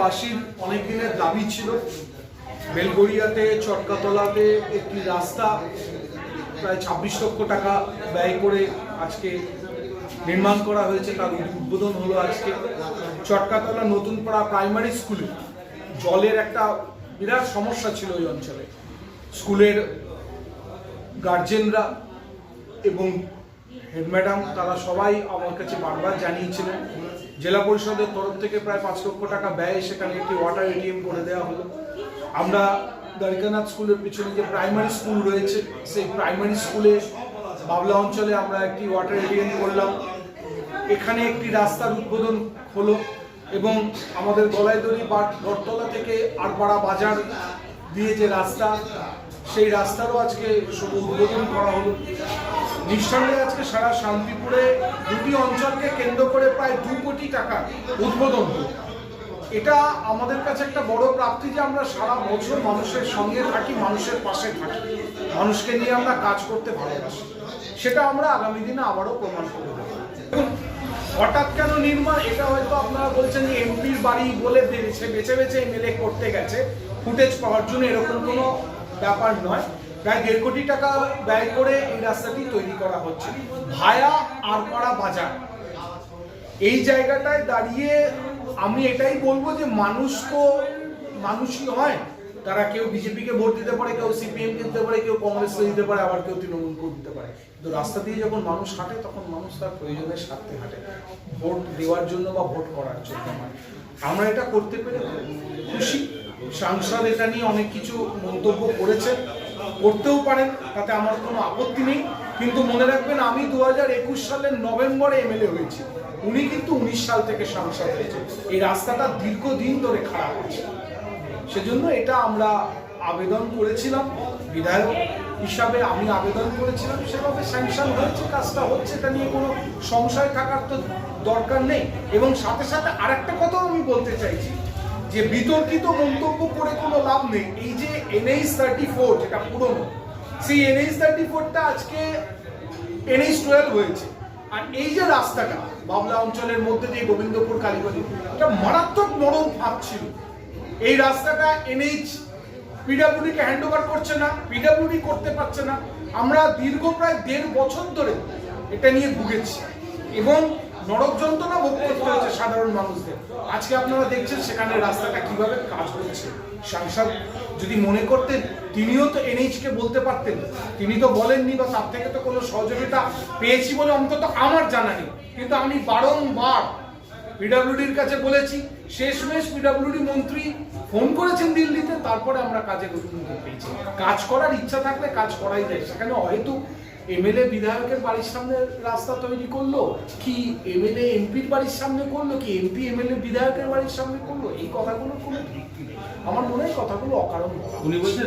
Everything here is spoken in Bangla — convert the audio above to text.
বাসীর অনেক দিনের দাবি ছিল, বেলগড়িয়াতে চটকাতলাতে একটি রাস্তা প্রায় ছাব্বিশ লক্ষ টাকা ব্যয় করে আজকে নির্মাণ করা হয়েছে, তার উদ্বোধন হলো আজকে। চটকাতলা নতুন নতুনপাড়া প্রাইমারি স্কুলে জলের একটা বিরাট সমস্যা ছিল ওই অঞ্চলে। স্কুলের গার্জেনরা এবং হেড ম্যাডাম, তারা সবাই আমার কাছে বারবার জানিয়েছিলেন, জেলা পরিষদের তরফ থেকে প্রায় পাঁচ লক্ষ টাকা ব্যয় সেখানে একটি ওয়াটার এটিএম করে দেওয়া হলো। আমরা দ্বারিকানাথ স্কুলের পিছনে যে প্রাইমারি স্কুল রয়েছে, সেই প্রাইমারি স্কুলে বাবলা অঞ্চলে আমরা একটি ওয়াটার এটিএম করলাম। এখানে একটি রাস্তার উদ্বোধন হলো এবং আমাদের গলাইদড়ি বটতলা থেকে আরপাড়া বাজার দিয়ে যে রাস্তা, সেই রাস্তারও আজকে শুভ উদ্বোধন করা হলো। নিঃসন্দেহে আজকে সারা শান্তিপুরে দুটি অঞ্চলকে কেন্দ্র করে প্রায় দু কোটি টাকা উদ্বোধন এটা আমাদের কাছে একটা বড় প্রাপ্তি যে আমরা সারা বছর মানুষের সঙ্গে থাকি, মানুষের পাশে থাকি, মানুষকে নিয়ে আমরা কাজ করতে ভালোবাসি। সেটা আমরা আগামী দিনে আবারও প্রমাণ করে দেবো। হঠাৎ কেন নির্মাণ, এটা হয়তো আপনারা বলছেন যে এমপির বাড়ি বলে বেছে বেছে বেছে এমএলএ করতে গেছে। ফুটেজ পাওয়ার জন্য এরকম কোনো ব্যাপার নয়। প্রায় দেড় কোটি টাকা ব্যয় করে এই রাস্তাটি তৈরি করা হচ্ছে ভায়া আর আরপাড়া বাজার। এই জায়গাটায় দাঁড়িয়ে আমি এটাই বলব যে মানুষ তো মানুষই হয়। তারা কেউ বিজেপিকে ভোট দিতে পারে, কেউ সিপিএম দিতে পারে, কেউ কংগ্রেসকে দিতে পারে, আবার কেউ তৃণমূলকে দিতে পারে। কিন্তু রাস্তা দিয়ে যখন মানুষ হাঁটে, তখন মানুষ তার প্রয়োজনের স্বার্থে হাঁটে। ভোট দেওয়ার জন্য বা ভোট করার জন্য নয়। আমরা এটা করতে পেরে খুশি। সাংসদ এটা নিয়ে অনেক কিছু মন্তব্য করেছেন। করতেও পারেন, তাতে আমার কোনো আপত্তি নেই। কিন্তু মনে রাখবেন, আমি দু হাজার একুশ সালের নভেম্বরে এমএলএ হয়েছি। উনি কিন্তু উনিশ সাল থেকে সাংসদ হয়েছে এই রাস্তাটা দীর্ঘদিন ধরে খারাপ আছে। সেজন্য এটা আমরা আবেদন করেছিলাম। বিধায়ক হিসাবে আমি আবেদন করেছিলাম। সেভাবে স্যাংশন হয়েছে, কাজটা হচ্ছে, এটা নিয়ে কোনো সংশয় থাকার তো দরকার নেই। এবং সাথে সাথে আরেকটা কথাও আমি বলতে চাইছি, যে বিতর্কিত মন্তব্য লাভ নেই এই যে এনএইচ থার্টি ফোর যেটা পুরনো, সেই এনএইচ থার্টি ফোরটা আজকে এনএইচ টুয়েলভ হয়েছে। আর এই যে রাস্তাটা, বাবলা অঞ্চলের মধ্যে দিয়ে গোবিন্দপুর, কালীগঞ্জ, এটা মারাত্মক নরম ফাঁক ছিল। এই রাস্তাটা এনএইচ পিডাব্লিউডি কে হ্যান্ড ওভার করছে না পিডাব্লিউডি করতে পারছে না। আমরা দীর্ঘ প্রায় দেড় বছর ধরে এটা নিয়ে ভুগেছি। এবং নরক যন্ত্রণা ভোগ করতে হয়েছে সাধারণ মানুষদের। আজকে আপনারা দেখছেন সেখানে রাস্তাটা কীভাবে কাজ হচ্ছে সাংসদ যদি মনে করতেন, তিনিও তো এনএইচ কে বলতে পারতেন। তিনি তো বলেননি বা তার থেকে তো কোনো সহযোগিতা পেয়েছি বলে অন্তত আমার জানা নেই। কিন্তু আমি বারংবার পিডাব্লিউডির কাছে বলেছি, শেষমেশ পিডাব্লিউডি মন্ত্রী ফোন করেছেন দিল্লিতে, তারপরে আমরা কাজে পেয়েছি। কাজ করার ইচ্ছা থাকলে কাজ করাই যায়, সেখানে হয়তো এমএলএ বিধায়কের বাড়ির সামনে রাস্তা তৈরি করল? কি এমএলএ এমপির বাড়ির সামনে করল? কি এমপি এমএলএ বিধায়কের বাড়ির সামনে করল? এই কথাগুলো কোনো ভিত্তি নেই। আমার মনে হয় কথাগুলো অকারণ। উনি বলছেন